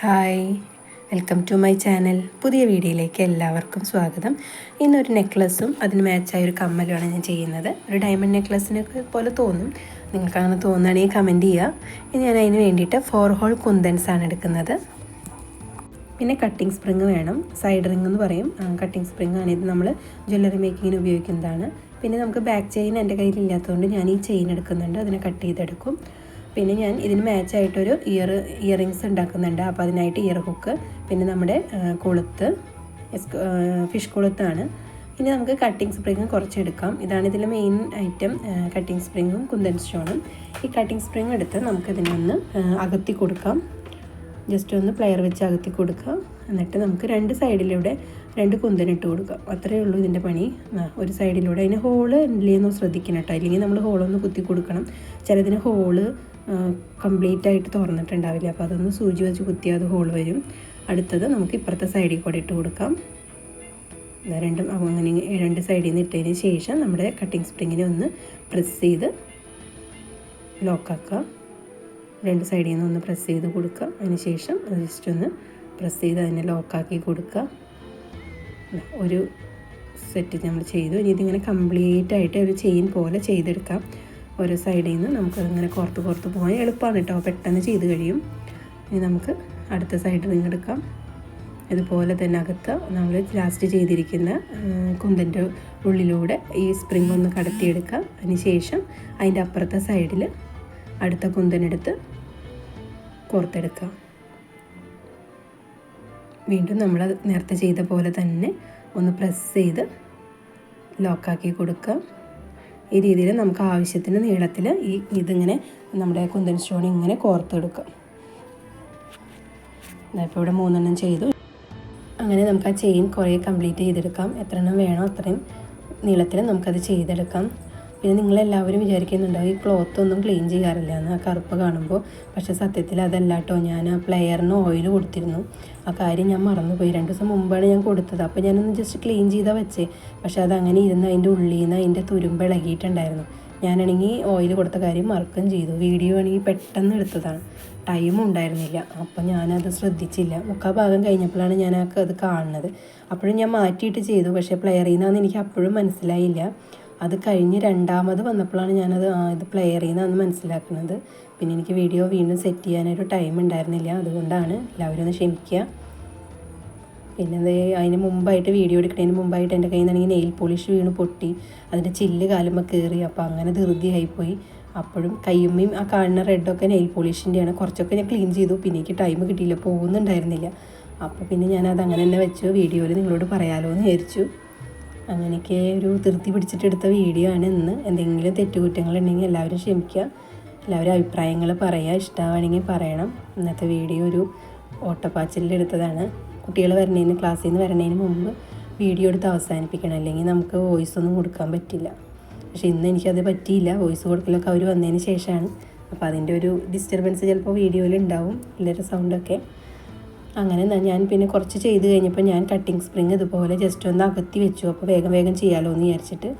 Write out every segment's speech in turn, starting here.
Hi. Welcome to my channel. പുതിയ വീഡിയോയിലേക്ക് എല്ലാവർക്കും സ്വാഗതം. ഇന്നൊരു നെക്ലസ്സും അതിന് മാച്ചായ ഒരു കമ്മലുമാണ് ഞാൻ ചെയ്യുന്നത്. ഒരു ഡയമണ്ട് നെക്ലസ്സിനൊക്കെ പോലെ തോന്നും. നിങ്ങൾക്ക് അങ്ങനെ തോന്നുകയാണെങ്കിൽ കമന്റ് ചെയ്യുക. ഇനി ഞാൻ അതിന് വേണ്ടിയിട്ട് ഫോർ ഹോൾ കുന്തൻസ് ആണ് എടുക്കുന്നത്. പിന്നെ കട്ടിംഗ് സ്പ്രിങ് വേണം. സൈഡ് റിംഗ് എന്ന് പറയും. കട്ടിംഗ് സ്പ്രിങ് ആണ് ഇത് നമ്മൾ ജ്വല്ലറി മേക്കിങ്ങിന് ഉപയോഗിക്കുന്നതാണ്. പിന്നെ നമുക്ക് ബാക്ക് ചെയിൻ എന്റെ കയ്യിൽ ഇല്ലാത്തതുകൊണ്ട് ഞാൻ ഈ ചെയിൻ എടുക്കുന്നുണ്ട്. അതിനെ കട്ട് ചെയ്തെടുക്കും. പിന്നെ ഞാൻ ഇതിന് മാച്ചായിട്ടൊരു ഇയർ ഇയറിങ്സ് ഉണ്ടാക്കുന്നുണ്ട്. അപ്പോൾ അതിനായിട്ട് ഇയർ ഹുക്ക് പിന്നെ നമ്മുടെ കൊളുത്ത് ഫിഷ് കൊളുത്താണ്. ഇനി നമുക്ക് കട്ടിംഗ് സ്പ്രിങ് കുറച്ചെടുക്കാം ഇതാണ് ഇതിലെ മെയിൻ ഐറ്റം കട്ടിങ് സ്പ്രിങ്ങും കുന്തൻ സ്റ്റോണും. ഈ കട്ടിങ് സ്പ്രിങ് എടുത്ത് നമുക്കിതിനൊന്ന് അകത്തി കൊടുക്കാം. ജസ്റ്റ് ഒന്ന് പ്ലെയർ വെച്ച് അകത്തി കൊടുക്കുക. എന്നിട്ട് നമുക്ക് രണ്ട് സൈഡിലൂടെ രണ്ട് കുന്തനിട്ട് കൊടുക്കാം അത്രയേ ഉള്ളൂ ഇതിന്റെ പണി. ഒരു സൈഡിലൂടെ അതിന് ഹോൾ ഇല്ലെന്ന് ശ്രദ്ധിക്കണം കേട്ടോ. അല്ലെങ്കിൽ നമ്മൾ ഹോളൊന്ന് കുത്തി കൊടുക്കണം. ചിലതിന് ഹോൾ കംപ്ലീറ്റ് ആയിട്ട് തുറന്നിട്ടുണ്ടാവില്ല. അപ്പോൾ അതൊന്ന് സൂചി വെച്ച് കുത്തിയാൽ അത് ഹോൾ വരും. അടുത്തത് നമുക്ക് ഇപ്പുറത്തെ സൈഡിൽ കൂടെ ഇട്ട് കൊടുക്കാം. രണ്ടും അങ്ങനെ രണ്ട് സൈഡിൽ നിന്ന് ഇട്ടതിന് ശേഷം നമ്മുടെ കട്ടിംഗ് സ്പ്രിങ്ങിനെ ഒന്ന് പ്രസ് ചെയ്ത് ലോക്കാക്കുക രണ്ട് സൈഡിൽ നിന്ന് ഒന്ന് പ്രസ് ചെയ്ത് കൊടുക്കുക. അതിന് ശേഷം ജസ്റ്റ് ഒന്ന് പ്രസ് ചെയ്ത് അതിനെ ലോക്കാക്കി കൊടുക്കുക. ഒരു സെറ്റ് നമ്മൾ ചെയ്തു. ഇനി ഇതിങ്ങനെ കംപ്ലീറ്റ് ആയിട്ട് ഒരു ചെയിൻ പോലെ ചെയ്തെടുക്കാം. ഓരോ സൈഡിൽ നിന്ന് നമുക്കതിങ്ങനെ കോർത്ത് കോർത്ത് പോകാൻ എളുപ്പമാണ് കേട്ടോ. പെട്ടെന്ന് ചെയ്ത് കഴിയും. ഇനി നമുക്ക് അടുത്ത സൈഡിൽ നിന്ന് എടുക്കാം. ഇതുപോലെ തന്നെ അകത്ത് നമ്മൾ ലാസ്റ്റ് ചെയ്തിരിക്കുന്ന കുന്തന്റെ ഉള്ളിലൂടെ ഈ സ്പ്രിംഗ് ഒന്ന് കടത്തിയെടുക്കാം. അതിന് ശേഷം അതിന്റെ അപ്പുറത്തെ സൈഡിൽ അടുത്ത കുന്തനെടുത്ത് കോർത്തെടുക്കാം. വീണ്ടും നമ്മൾ നേരത്തെ ചെയ്ത പോലെ തന്നെ ഒന്ന് പ്രസ് ചെയ്ത് ലോക്കാക്കി കൊടുക്കുക ഈ രീതിയിൽ നമുക്ക് ആവശ്യത്തിന് നീളത്തിൽ ഈ ഇതിങ്ങനെ നമ്മുടെ കുന്തൻ സ്റ്റോൺ ഇങ്ങനെ കോർത്തെടുക്കാം. ഇപ്പോൾ ഇവിടെ മൂന്നെണ്ണം ചെയ്തു. അങ്ങനെ നമുക്ക് ആ ചെയിൻ കുറേ കംപ്ലീറ്റ് ചെയ്തെടുക്കാം. എത്ര എണ്ണം വേണോ അത്രയും നീളത്തിൽ നമുക്കത് ചെയ്തെടുക്കാം. പിന്നെ നിങ്ങളെല്ലാവരും വിചാരിക്കുന്നുണ്ടാവും ഈ ക്ലോത്ത് ഒന്നും ക്ലീൻ ചെയ്യാറില്ല എന്ന്. ആ കറുപ്പ് കാണുമ്പോൾ പക്ഷെ സത്യത്തിൽ അതല്ല കേട്ടോ ഞാൻ ആ പ്ലെയറിന് ഓയിൽ കൊടുത്തിരുന്നു. ആ കാര്യം ഞാൻ മറന്നുപോയി. രണ്ട് ദിവസം മുമ്പാണ് ഞാൻ കൊടുത്തത്. അപ്പോൾ ഞാനൊന്ന് ജസ്റ്റ് ക്ലീൻ ചെയ്താൽ വെച്ചേ. പക്ഷെ അതങ്ങനെ ഇരുന്ന് അതിന്റെ ഉള്ളിൽ നിന്ന് അതിന്റെ തുരുമ്പ് ഇളകിയിട്ടുണ്ടായിരുന്നു. ഞാനാണെങ്കിൽ ഓയിൽ കൊടുത്ത കാര്യം മറക്കുകയും ചെയ്തു. വീഡിയോ ആണെങ്കിൽ പെട്ടെന്ന് എടുത്തതാണ്. ടൈമും ഉണ്ടായിരുന്നില്ല. അപ്പം ഞാനത് ശ്രദ്ധിച്ചില്ല. മുക്കാ ഭാഗം കഴിഞ്ഞപ്പോഴാണ് ഞാൻ അത് കാണുന്നത്. അപ്പോഴും ഞാൻ മാറ്റിയിട്ട് ചെയ്തു. പക്ഷേ പ്ലെയറിൽ നിന്നാണെന്ന് എനിക്ക് അപ്പോഴും മനസ്സിലായില്ല. അത് കഴിഞ്ഞ് രണ്ടാമത് വന്നപ്പോഴാണ് ഞാനത് ഇത് പ്ലെയറിൽ നിന്നാണ് മനസ്സിലാക്കുന്നത്. പിന്നെ എനിക്ക് വീഡിയോ വീണ്ടും സെറ്റ് ചെയ്യാനൊരു ടൈം ഉണ്ടായിരുന്നില്ല. അതുകൊണ്ടാണ് എല്ലാവരും ഒന്ന് ക്ഷമിക്കുക. പിന്നെ അത് അതിന് മുമ്പായിട്ട് വീഡിയോ എടുക്കുന്നതിന് മുമ്പായിട്ട് എന്റെ കയ്യിൽ നിന്നാണെങ്കിൽ നെയിൽ പോളിഷ് വീണ് പൊട്ടി. അതിന്റെ ചില്ല് കാലുമ്പോൾ കയറി അപ്പോൾ അങ്ങനെ ധൃതിയായിപ്പോയി. അപ്പോഴും കയ്യുമ്മയും ആ കാണുന്ന റെഡൊക്കെ നെയിൽ പോളിഷിന്റെയാണ് കുറച്ചൊക്കെ ഞാൻ ക്ലീൻ ചെയ്തു. പിന്നെ എനിക്ക് ടൈം കിട്ടിയില്ല. പോകുന്നുണ്ടായിരുന്നില്ല. അപ്പോൾ പിന്നെ ഞാനത് അങ്ങനെ തന്നെ വെച്ചു. വീഡിയോയിൽ നിങ്ങളോട് പറയാമല്ലോ എന്ന് വിചാരിച്ചു. അങ്ങനെയൊക്കെ ഒരു തൃപ്തി പിടിച്ചിട്ടെടുത്ത വീഡിയോ ആണ് ഇന്ന്. എന്തെങ്കിലും തെറ്റുകുറ്റങ്ങളുണ്ടെങ്കിൽ എല്ലാവരും ക്ഷമിക്കുക. എല്ലാവരും അഭിപ്രായങ്ങൾ പറയുക. ഇഷ്ടമാണെങ്കിൽ പറയണം. ഇന്നത്തെ വീഡിയോ ഒരു ഓട്ടപ്പാച്ചിലെടുത്തതാണ് കുട്ടികൾ വരണേന് ക്ലാസ്സിൽ നിന്ന് വരണേന് മുമ്പ് വീഡിയോ എടുത്ത് അവസാനിപ്പിക്കണം. അല്ലെങ്കിൽ നമുക്ക് വോയിസ് ഒന്നും കൊടുക്കാൻ പറ്റില്ല. പക്ഷേ ഇന്ന് എനിക്കത് പറ്റിയില്ല. വോയിസ് കൊടുക്കലൊക്കെ അവർ വന്നതിന് ശേഷമാണ്. അപ്പോൾ അതിന്റെ ഒരു ഡിസ്റ്റർബൻസ് ചിലപ്പോൾ വീഡിയോയിൽ ഉണ്ടാവും. പിള്ളേരുടെ സൗണ്ടൊക്കെ അങ്ങനെ ഞാൻ പിന്നെ കുറച്ച് ചെയ്ത് കഴിഞ്ഞപ്പോൾ ഞാൻ കട്ടിങ് സ്പ്രിങ് ഇതുപോലെ ജസ്റ്റ് ഒന്ന് അകത്തി വെച്ചു. അപ്പോൾ വേഗം വേഗം ചെയ്യാമല്ലോ എന്ന് വിചാരിച്ചിട്ട്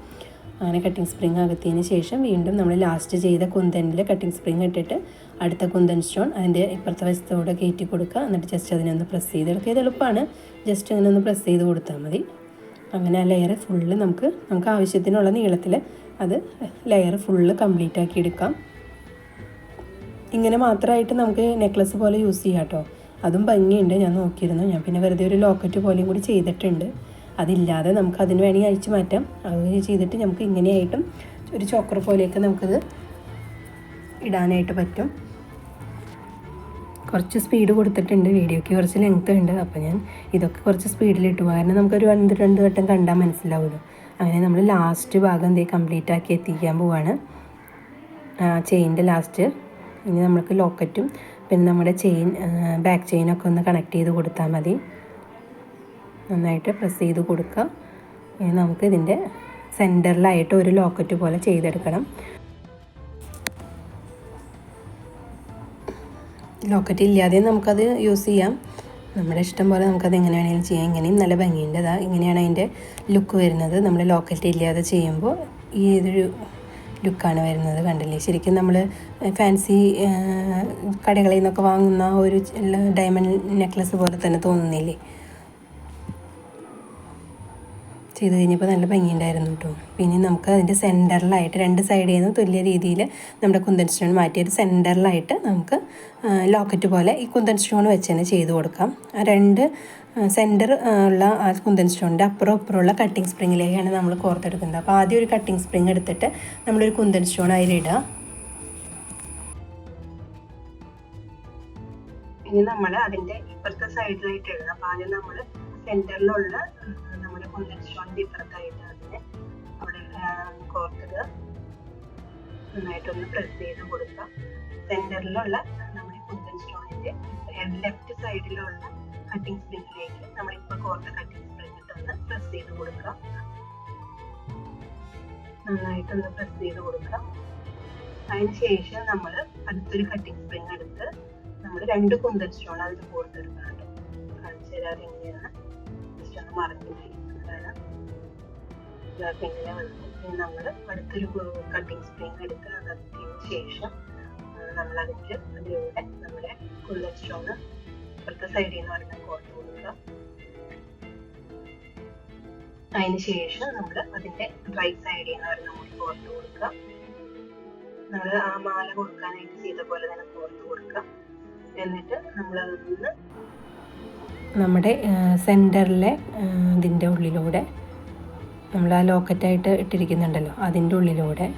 അങ്ങനെ കട്ടിങ് സ്പ്രിങ് അകത്തിയതിന് ശേഷം വീണ്ടും നമ്മൾ ലാസ്റ്റ് ചെയ്ത കുന്തനിൽ കട്ടിങ് സ്പ്രിങ് ഇട്ടിട്ട് അടുത്ത കുന്തൻ സ്റ്റോൺ അതിന്റെ ഇപ്പുറത്തെ വശത്തോടെ കയറ്റി കൊടുക്കുക. എന്നിട്ട് ജസ്റ്റ് അതിനൊന്ന് പ്രസ് ചെയ്തെടുക്കുക ഇത് എളുപ്പമാണ്. ജസ്റ്റ് അങ്ങനെ ഒന്ന് പ്രസ് ചെയ്ത് കൊടുത്താൽ മതി. അങ്ങനെ ആ ലെയർ ഫുള്ള് നമുക്ക് നമുക്ക് ആവശ്യത്തിനുള്ള നീളത്തിൽ അത് ലെയർ ഫുള്ള് കംപ്ലീറ്റ് ആക്കി എടുക്കാം. ഇങ്ങനെ മാത്രമായിട്ട് നമുക്ക് നെക്ലസ് പോലെ യൂസ് ചെയ്യാം കേട്ടോ. അതും ഭംഗിയുണ്ട്. ഞാൻ നോക്കിയിരുന്നു. ഞാൻ പിന്നെ വെറുതെ ഒരു ലോക്കറ്റ് പോലെയും കൂടി ചെയ്തിട്ടുണ്ട്. അതില്ലാതെ നമുക്ക് അതിന് വേണമെങ്കിൽ അഴിച്ചു മാറ്റാം. അങ്ങനെ ചെയ്തിട്ട് നമുക്ക് ഇങ്ങനെയായിട്ടും ഒരു ചോക്കർ പോലെയൊക്കെ നമുക്കത് ഇടാനായിട്ട് പറ്റും. കുറച്ച് സ്പീഡ് കൊടുത്തിട്ടുണ്ട്. വീഡിയോയ്ക്ക് കുറച്ച് ലെങ്ത് ഉണ്ട്. അപ്പോൾ ഞാൻ ഇതൊക്കെ കുറച്ച് സ്പീഡിലിട്ടു കാരണം നമുക്കൊരു രണ്ട് രണ്ട് വട്ടം കണ്ടാൽ മനസ്സിലാവുമല്ലോ. അങ്ങനെ നമ്മൾ ലാസ്റ്റ് ഭാഗം എന്തേ കംപ്ലീറ്റ് ആക്കി എത്തിക്കാൻ പോവാണ്. ചെയിന്റെ ലാസ്റ്റ് ഇനി നമ്മൾക്ക് ലോക്കറ്റും പിന്നെ നമ്മുടെ ചെയിൻ ബാക്ക് ചെയിനൊക്കെ ഒന്ന് കണക്ട് ചെയ്ത് കൊടുത്താൽ മതി. നന്നായിട്ട് പ്രസ് ചെയ്ത് കൊടുക്കുക ഇനി നമുക്ക് ഇതിന്റെ സെന്ററിലായിട്ട് ഒരു ലോക്കറ്റ് പോലെ ചെയ്തെടുക്കണം. ലോക്കറ്റ് ഇല്ലാതെയും നമുക്കത് യൂസ് ചെയ്യാം. നമ്മുടെ ഇഷ്ടം പോലെ നമുക്കത് എങ്ങനെ വേണമെങ്കിലും ചെയ്യാം. ഇങ്ങനെയും നല്ല ഭംഗിയുണ്ട്. അതാ ഇങ്ങനെയാണ് അതിന്റെ ലുക്ക് വരുന്നത്. നമ്മൾ ലോക്കറ്റ് ഇല്ലാതെ ചെയ്യുമ്പോൾ ഈ ഇതൊരു ലുക്കാണ് വരുന്നത് കണ്ടില്ലേ? ശരിക്കും നമ്മൾ ഫാൻസി കടകളിൽ നിന്നൊക്കെ വാങ്ങുന്ന ഒരു ഡയമണ്ട് നെക്ലസ് പോലെ തന്നെ തോന്നുന്നില്ലേ? ചെയ്ത് കഴിഞ്ഞപ്പോൾ നല്ല ഭംഗിയുണ്ടായിരുന്നു കേട്ടോ പിന്നെ നമുക്ക് അതിന്റെ സെന്ററിലായിട്ട് രണ്ട് സൈഡിൽ നിന്ന് തുല്യ രീതിയിൽ നമ്മുടെ കുന്തൻ സ്റ്റോൺ മാറ്റിയിട്ട് സെന്ററിലായിട്ട് നമുക്ക് ലോക്കറ്റ് പോലെ ഈ കുന്തൻ സ്റ്റോൺ വെച്ച് തന്നെ ചെയ്ത് കൊടുക്കാം. ആ രണ്ട് സെന്റർ ഉള്ള കുന്തൻ സ്റ്റോണിന്റെ അപ്പുറം അപ്പുറമുള്ള കട്ടിങ് സ്പ്രിങ്ങിലേക്കാണ് നമ്മൾ കോർത്തെടുക്കുന്നത്. അപ്പോൾ ആദ്യം ഒരു കട്ടിങ് സ്പ്രിങ് എടുത്തിട്ട് നമ്മളൊരു കുന്തൻ സ്റ്റോൺ അതിലിടുക. ഇനി നമ്മൾ അതിന്റെ ഇപ്പുറത്തെ സൈഡിലായിട്ട് ഇടുക അപ്പോൾ ആദ്യം നമ്മൾ സെന്ററിലുള്ള നമ്മുടെ കുന്തൻ സ്റ്റോണിന്റെ ഇപ്പുറത്തായിട്ട് അതിനെ അവിടെ കോർത്തിടുക. നന്നായിട്ടൊന്ന് പ്രസ് ചെയ്ത് കൊടുക്കുക. സെന്ററിലുള്ള നമ്മുടെ കുന്തൻ സ്റ്റോണിന്റെ ലെഫ്റ്റ് സൈഡിലുള്ള കട്ടിങ് സ്പ്രിങ്ങിലേക്ക് നമ്മളിപ്പോൾ കോർത്ത കട്ടിങ് സ്പ്രിങ് ഇട്ടൊന്ന് പ്രസ് ചെയ്ത് കൊടുക്കുക നന്നായിട്ടൊന്ന് പ്രസ് ചെയ്ത് കൊടുക്കുക അതിന് ശേഷം നമ്മൾ അടുത്തൊരു കട്ടിങ് സ്പ്രിങ് എടുത്ത് നമ്മൾ രണ്ട് കുന്തൽ സ്റ്റോൺ അതിൽ കോർത്തെടുക്കണം കാണിച്ചു തരാറ് എങ്ങനെയാണ്. ജസ്റ്റ് ഒന്ന് നമ്മൾ അടുത്തൊരു കട്ടിംഗ് സ്പ്രിങ് എടുത്ത് അതിന് ശേഷം നമ്മൾ അതിന്റെ അതിലൂടെ നമ്മുടെ കുന്തൽ സ്റ്റോൺ ഇപ്പുറത്തെ സൈഡിൽ നിന്ന് പറയുന്ന കോർത്ത് കൊടുക്കുക അതിനുശേഷം നമ്മൾ അതിന്റെ റൈറ്റ് സൈഡിൽ നിന്ന് പറയുന്ന കൂടി കോർത്ത് കൊടുക്കുക. നമ്മൾ ആ മാല കൊടുക്കാനായിട്ട് ചെയ്ത പോലെ തന്നെ കോർത്ത് കൊടുക്കുക. എന്നിട്ട് നമ്മൾ അതൊന്ന് നമ്മുടെ സെന്ററിലെ ഇതിന്റെ ഉള്ളിലൂടെ നമ്മൾ ആ ലോക്കറ്റായിട്ട് ഇട്ടിരിക്കുന്നുണ്ടല്ലോ അതിന്റെ ഉള്ളിലൂടെ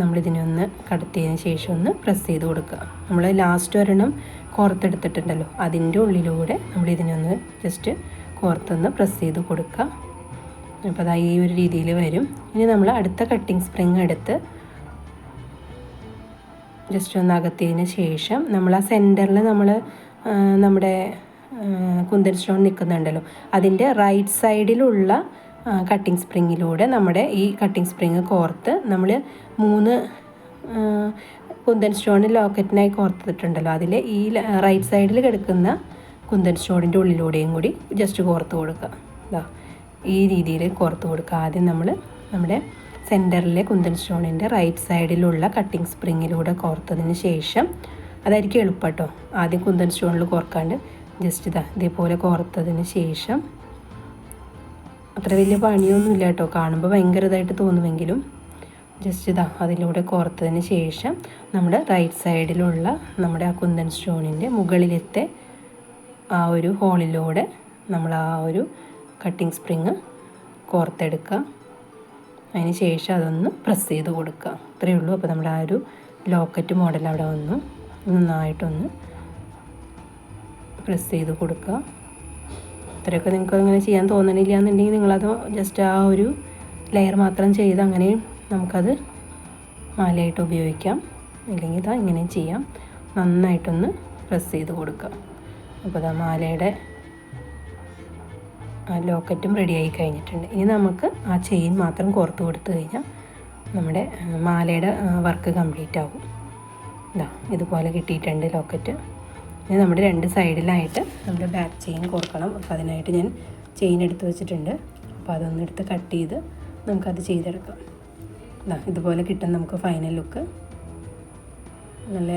നമ്മളിതിനെ ഒന്ന് കടത്തിയതിന് ശേഷം ഒന്ന് പ്രസ് ചെയ്ത് കൊടുക്കുക. നമ്മൾ ലാസ്റ്റ് ഒരെണ്ണം കോർത്തെടുത്തിട്ടുണ്ടല്ലോ. അതിന്റെ ഉള്ളിലൂടെ നമ്മൾ ഇതിനൊന്ന് ജസ്റ്റ് കോർത്തൊന്ന് പ്രസ് ചെയ്ത് കൊടുക്കുക. അപ്പോൾ അത് ഈ ഒരു രീതിയിൽ വരും. ഇനി നമ്മൾ അടുത്ത കട്ടിങ് സ്പ്രിങ് എടുത്ത് ജസ്റ്റ് ഒന്ന് അകത്തിയതിന് ശേഷം നമ്മൾ ആ സെന്ററിൽ നമ്മൾ നമ്മുടെ കുന്തൻ സ്റ്റോൺ നിൽക്കുന്നുണ്ടല്ലോ. അതിന്റെ റൈറ്റ് സൈഡിലുള്ള കട്ടിങ് സ്പ്രിങ്ങിലൂടെ നമ്മുടെ ഈ കട്ടിംഗ് സ്പ്രിങ് കോർത്ത് നമ്മൾ മൂന്ന് കുന്തൻ സ്റ്റോൺ ലോക്കറ്റിനായി കോർത്തിട്ടുണ്ടല്ലോ. അതിൽ ഈ റൈറ്റ് സൈഡിൽ കിടക്കുന്ന കുന്തൻ സ്റ്റോണിന്റെ ഉള്ളിലൂടെയും കൂടി ജസ്റ്റ് കോർത്ത് കൊടുക്കുക. ഇതാ ഈ രീതിയിൽ കോർത്ത് കൊടുക്കുക. ആദ്യം നമ്മൾ നമ്മുടെ സെന്ററിലെ കുന്തൻ സ്റ്റോണിന്റെ റൈറ്റ് സൈഡിലുള്ള കട്ടിംഗ് സ്പ്രിങ്ങിലൂടെ കോർത്തതിന് ശേഷം അതായിരിക്കും എളുപ്പം കേട്ടോ ആദ്യം കുന്തൻ സ്റ്റോണിൽ കോർക്കാണ്ട് ജസ്റ്റ് ഇതാ ഇതേപോലെ കോർത്തതിന് ശേഷം അത്ര വലിയ പണിയൊന്നുമില്ല കേട്ടോ കാണുമ്പോൾ ഭയങ്കര ഇതായിട്ട് തോന്നുമെങ്കിലും ജസ്റ്റ് ഇതാ അതിലൂടെ കോർത്തതിന് ശേഷം നമ്മുടെ റൈറ്റ് സൈഡിലുള്ള നമ്മുടെ ആ കുന്തൻ സ്റ്റോണിന്റെ മുകളിലത്തെ ആ ഒരു ഹോളിലൂടെ നമ്മൾ ആ ഒരു കട്ടിങ് സ്പ്രിങ് കോർത്തെടുക്കുക. അതിന് ശേഷം അതൊന്ന് പ്രസ് ചെയ്ത് കൊടുക്കുക. അത്രയേ ഉള്ളൂ. അപ്പോൾ നമ്മുടെ ആ ഒരു ലോക്കറ്റ് മോഡൽ അവിടെ വന്നു. നന്നായിട്ടൊന്ന് പ്രസ് ചെയ്ത് കൊടുക്കുക. ഇത്രയൊക്കെ നിങ്ങൾക്ക് അങ്ങനെ ചെയ്യാൻ തോന്നണില്ല എന്നുണ്ടെങ്കിൽ നിങ്ങളത് ജസ്റ്റ് ആ ഒരു ലെയർ മാത്രം ചെയ്ത് അങ്ങനെയും നമുക്കത് മാലയായിട്ട് ഉപയോഗിക്കാം. അല്ലെങ്കിൽ ഇതാ ഇങ്ങനെയും ചെയ്യാം. നന്നായിട്ടൊന്ന് പ്രസ് ചെയ്ത് കൊടുക്കുക. അപ്പോൾ ഇതാ മാലയുടെ ലോക്കറ്റും റെഡിയായി കഴിഞ്ഞിട്ടുണ്ട്. ഇനി നമുക്ക് ആ ചെയിൻ മാത്രം കോർത്ത് കൊടുത്തു കഴിഞ്ഞാൽ നമ്മുടെ മാലയുടെ വർക്ക് കംപ്ലീറ്റ് ആകും ഇതാ ഇതുപോലെ കിട്ടിയിട്ടുണ്ട് ലോക്കറ്റ് ഇനി നമ്മുടെ രണ്ട് സൈഡിലായിട്ട് നമ്മുടെ ബാക്ക് ചെയിൻ കോർക്കണം അപ്പോൾ അതിനായിട്ട് ഞാൻ ചെയിൻ എടുത്ത് വെച്ചിട്ടുണ്ട്. അപ്പോൾ അതൊന്ന് എടുത്ത് കട്ട് ചെയ്ത് നമുക്കത് ചെയ്തെടുക്കാം. ഇതാ ഇതുപോലെ കിട്ടും നമുക്ക് ഫൈനൽ ലുക്ക് നല്ല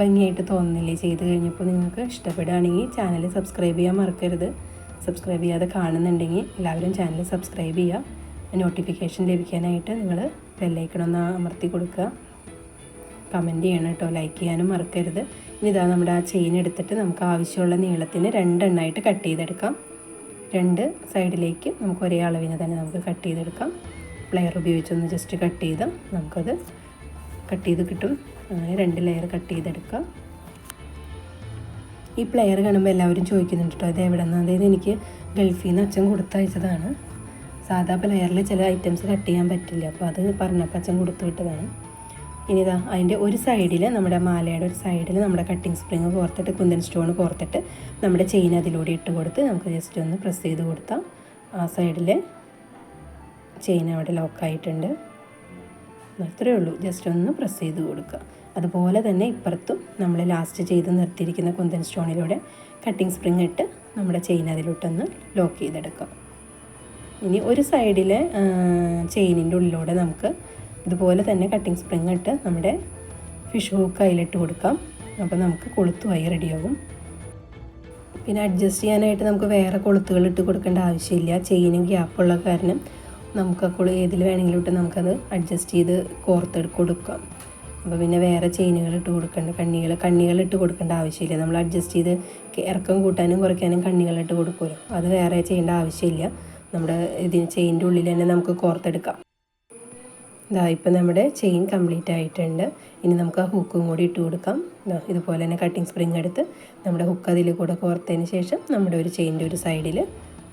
ഭംഗിയായിട്ട് തോന്നുന്നില്ലേ? ചെയ്ത് കഴിഞ്ഞപ്പോൾ നിങ്ങൾക്ക് ഇഷ്ടപ്പെടുകയാണെങ്കിൽ ചാനൽ സബ്സ്ക്രൈബ് ചെയ്യാൻ മറക്കരുത്. സബ്സ്ക്രൈബ് ചെയ്യാതെ കാണുന്നുണ്ടെങ്കിൽ എല്ലാവരും ചാനൽ സബ്സ്ക്രൈബ് ചെയ്യുക. നോട്ടിഫിക്കേഷൻ ലഭിക്കാനായിട്ട് നിങ്ങൾ ബെല്ലൈക്കണൊന്ന് അമർത്തി കൊടുക്കുക. കമന്റ് ചെയ്യണം കേട്ടോ ലൈക്ക് ചെയ്യാനും മറക്കരുത്. ഇനി ഇതാ നമ്മുടെ ആ ചെയിൻ എടുത്തിട്ട് നമുക്ക് ആവശ്യമുള്ള നീളത്തിന് രണ്ടെണ്ണമായിട്ട് കട്ട് ചെയ്തെടുക്കാം. രണ്ട് സൈഡിലേക്ക് നമുക്ക് ഒരേ അളവിന് തന്നെ നമുക്ക് കട്ട് ചെയ്തെടുക്കാം. പ്ലെയർ ഉപയോഗിച്ചൊന്ന് ജസ്റ്റ് കട്ട് ചെയ്ത് നമുക്കത് കട്ട് ചെയ്ത് കിട്ടും. അങ്ങനെ രണ്ട് ലെയർ കട്ട് ചെയ്തെടുക്കാം. ഈ പ്ലെയർ കാണുമ്പോൾ എല്ലാവരും ചോദിക്കുന്നുണ്ട് കേട്ടോ അത് എവിടെ അതായത് എനിക്ക് ഗൾഫിൽ നിന്ന് അച്ഛൻ കൊടുത്തയച്ചതാണ് സാധാ പ്ലെയറിൽ ചില ഐറ്റംസ് കട്ട് ചെയ്യാൻ പറ്റില്ല. അപ്പോൾ അത് പറഞ്ഞപ്പോൾ അച്ഛൻ കൊടുത്തു വിട്ടതാണ്. ഇനി ഇതാ അതിന്റെ ഒരു സൈഡിൽ നമ്മുടെ മാലയുടെ ഒരു സൈഡിൽ നമ്മുടെ കട്ടിങ് സ്പ്രിങ് കോർത്തിട്ട് കുന്തൻ സ്റ്റോൺ കോർത്തിട്ട് നമ്മുടെ ചെയിൻ അതിലൂടെ ഇട്ട് കൊടുത്ത് നമുക്ക് ജസ്റ്റ് ഒന്ന് പ്രസ് ചെയ്ത് കൊടുത്താൽ ആ സൈഡിൽ ചെയിൻ അവിടെ ലോക്കായിട്ടുണ്ട് അത്രയേ ഉള്ളൂ. ജസ്റ്റ് ഒന്ന് പ്രസ് ചെയ്ത് കൊടുക്കുക. അതുപോലെ തന്നെ ഇപ്പുറത്തും നമ്മൾ ലാസ്റ്റ് ചെയ്ത് നിർത്തിയിരിക്കുന്ന കുന്തൻ സ്റ്റോണിലൂടെ കട്ടിങ് സ്പ്രിങ് ഇട്ട് നമ്മുടെ ചെയിൻ അതിലോട്ടൊന്ന് ലോക്ക് ചെയ്തെടുക്കാം ഇനി ഒരു സൈഡിലെ ചെയിനിന്റെ ഉള്ളിലൂടെ നമുക്ക് ഇതുപോലെ തന്നെ കട്ടിങ് സ്പ്രിങ് ഇട്ട് നമ്മുടെ ഫിഷ് ഹൂക്ക് അതിലിട്ട് കൊടുക്കാം. അപ്പോൾ നമുക്ക് കൊളുത്തുമായി റെഡിയാകും പിന്നെ അഡ്ജസ്റ്റ് ചെയ്യാനായിട്ട് നമുക്ക് വേറെ കൊളുത്തുകൾ ഇട്ട് കൊടുക്കേണ്ട ആവശ്യമില്ല. ചെയിനും ഗ്യാപ്പുള്ള കാരണം നമുക്ക് ആ കൊളു ഏതിൽ വേണമെങ്കിലും ഇട്ട് നമുക്കത് അഡ്ജസ്റ്റ് ചെയ്ത് കോർത്തെടുത്ത് കൊടുക്കാം. അപ്പോൾ പിന്നെ വേറെ ചെയിനുകൾ ഇട്ട് കൊടുക്കേണ്ട കണ്ണികൾ കണ്ണികൾ ഇട്ട് കൊടുക്കേണ്ട ആവശ്യമില്ല. നമ്മൾ അഡ്ജസ്റ്റ് ചെയ്ത് ഇറക്കം കൂട്ടാനും കുറയ്ക്കാനും കണ്ണികൾ ഇട്ട് കൊടുക്കുമല്ലോ. അത് വേറെ ചെയ്യേണ്ട ആവശ്യമില്ല. നമ്മുടെ ഇതിന് ചെയിന്റെ ഉള്ളിൽ തന്നെ നമുക്ക് കോർത്തെടുക്കാം. ഇതാ ഇപ്പം നമ്മുടെ ചെയിൻ കംപ്ലീറ്റ് ആയിട്ടുണ്ട്. ഇനി നമുക്ക് ആ ഹുക്കും കൂടി ഇട്ട് കൊടുക്കാം. ഇതുപോലെ തന്നെ കട്ടിങ് സ്പ്രിങ് എടുത്ത് നമ്മുടെ ഹുക്ക് അതിൽ കൂടെ കോർത്തതിന് ശേഷം നമ്മുടെ ഒരു ചെയിന്റെ ഒരു സൈഡിൽ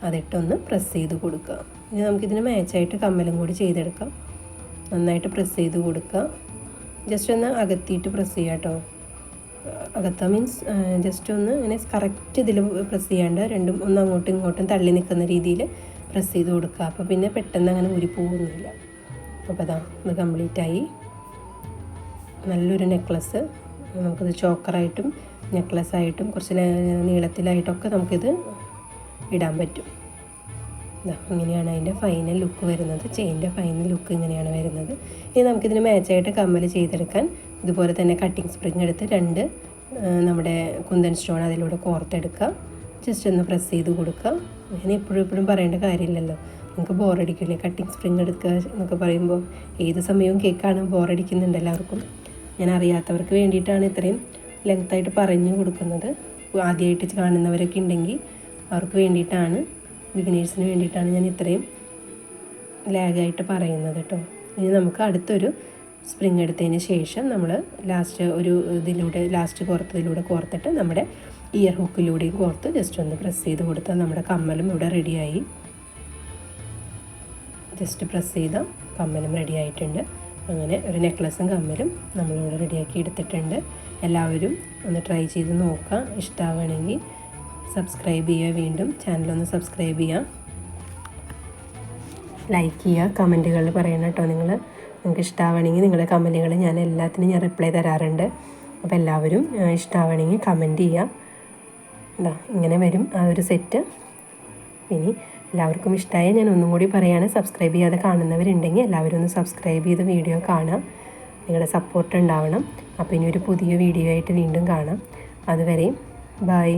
അതിട്ടൊന്ന് പ്രസ് ചെയ്ത് കൊടുക്കുക. ഇനി നമുക്കിതിന് മാച്ചായിട്ട് കമ്മലും കൂടി ചെയ്തെടുക്കാം. നന്നായിട്ട് പ്രസ് ചെയ്ത് കൊടുക്കുക. ജസ്റ്റ് ഒന്ന് അകത്തിയിട്ട് പ്രസ് ചെയ്യുക കേട്ടോ. അകത്ത മീൻസ് ജസ്റ്റ് ഒന്ന് ഇങ്ങനെ കറക്റ്റ് ഇതിൽ പ്രസ് ചെയ്യാണ്ട് രണ്ടും ഒന്ന് അങ്ങോട്ടും ഇങ്ങോട്ടും തള്ളി നിൽക്കുന്ന രീതിയിൽ പ്രസ് ചെയ്ത് കൊടുക്കുക. അപ്പോൾ പിന്നെ പെട്ടെന്ന് അങ്ങനെ ഊരി പോകുന്നില്ല അപ്പോൾ അതാ ഇത് കംപ്ലീറ്റ് ആയി നല്ലൊരു നെക്ലസ്. നമുക്കിത് ചോക്കറായിട്ടും നെക്ലസ് ആയിട്ടും കുറച്ച് നീളത്തിലായിട്ടൊക്കെ നമുക്കിത് ഇടാൻ പറ്റും. ഇങ്ങനെയാണ് അതിന്റെ ഫൈനൽ ലുക്ക് വരുന്നത്. ചെയിന്റെ ഫൈനൽ ലുക്ക് ഇങ്ങനെയാണ് വരുന്നത്. ഇനി നമുക്കിതിന് മാച്ചായിട്ട് കമ്മൽ ചെയ്തെടുക്കാൻ ഇതുപോലെ തന്നെ കട്ടിങ് സ്പ്രിങ് എടുത്ത് രണ്ട് നമ്മുടെ കുന്തൻ സ്റ്റോൺ അതിലൂടെ കോർത്തെടുക്കുക. ജസ്റ്റ് ഒന്ന് പ്രസ് ചെയ്ത് കൊടുക്കുക. അങ്ങനെ എപ്പോഴും എപ്പോഴും പറയേണ്ട കാര്യമില്ലല്ലോ. നമുക്ക് ബോറടിക്കില്ലേ കട്ടിങ് സ്പ്രിങ് എടുക്കുക എന്നൊക്കെ പറയുമ്പോൾ ഏത് സമയവും കേക്കാണ് ബോറടിക്കുന്നുണ്ട് എല്ലാവർക്കും. ഞാൻ അറിയാത്തവർക്ക് വേണ്ടിയിട്ടാണ് ഇത്രയും ലെങ്ത്തായിട്ട് പറഞ്ഞു കൊടുക്കുന്നത്. ആദ്യമായിട്ട് കാണുന്നവരൊക്കെ ഉണ്ടെങ്കിൽ അവർക്ക് വേണ്ടിയിട്ടാണ് ബിഗിനേഴ്സിന് വേണ്ടിയിട്ടാണ് ഞാൻ ഇത്രയും ലാഗായിട്ട് പറയുന്നത് കേട്ടോ. ഇനി നമുക്ക് അടുത്തൊരു സ്പ്രിങ് എടുത്തതിന് ശേഷം നമ്മൾ ലാസ്റ്റ് ഒരു ഇതിലൂടെ ലാസ്റ്റ് കോർത്തതിലൂടെ കോർത്തിട്ട് നമ്മുടെ ഇയർ ഹുക്കിലൂടെയും കോർത്ത് ജസ്റ്റ് ഒന്ന് പ്രസ് ചെയ്ത് കൊടുത്താൽ നമ്മുടെ കമ്മലും ഇവിടെ റെഡിയായി ജസ്റ്റ് പ്രസ് ചെയ്ത കമ്മലും റെഡി ആയിട്ടുണ്ട്. അങ്ങനെ ഒരു നെക്ലസും കമ്മലും നമ്മളിവിടെ റെഡിയാക്കി എടുത്തിട്ടുണ്ട്. എല്ലാവരും ഒന്ന് ട്രൈ ചെയ്ത് നോക്കുക. ഇഷ്ടമാവുകയാണെങ്കിൽ സബ്സ്ക്രൈബ് ചെയ്യുക. വീണ്ടും ചാനലൊന്ന് സബ്സ്ക്രൈബ് ചെയ്യുക. ലൈക്ക് ചെയ്യുക. കമന്റുകളിൽ പറയണം കേട്ടോ നിങ്ങൾ. നിങ്ങൾക്ക് ഇഷ്ടമാവണമെങ്കിൽ നിങ്ങളുടെ കമന്റുകൾ ഞാൻ എല്ലാത്തിനും ഞാൻ റിപ്ലൈ തരാറുണ്ട്. അപ്പോൾ എല്ലാവരും ഇഷ്ടമാവണമെങ്കിൽ കമന്റ് ചെയ്യുക. ഇതാ ഇങ്ങനെ വരും ആ ഒരു സെറ്റ് ഇനി എല്ലാവർക്കും ഇഷ്ടമായ ഞാൻ ഒന്നും കൂടി പറയുകയാണ് സബ്സ്ക്രൈബ് ചെയ്യാതെ കാണുന്നവരുണ്ടെങ്കിൽ എല്ലാവരും ഒന്ന് സബ്സ്ക്രൈബ് ചെയ്ത് വീഡിയോ കാണാം നിങ്ങളുടെ സപ്പോർട്ട് ഉണ്ടാവണം. അപ്പോൾ ഇനി ഒരു പുതിയ വീഡിയോ ആയിട്ട് വീണ്ടും കാണാം. അതുവരെയും ബൈ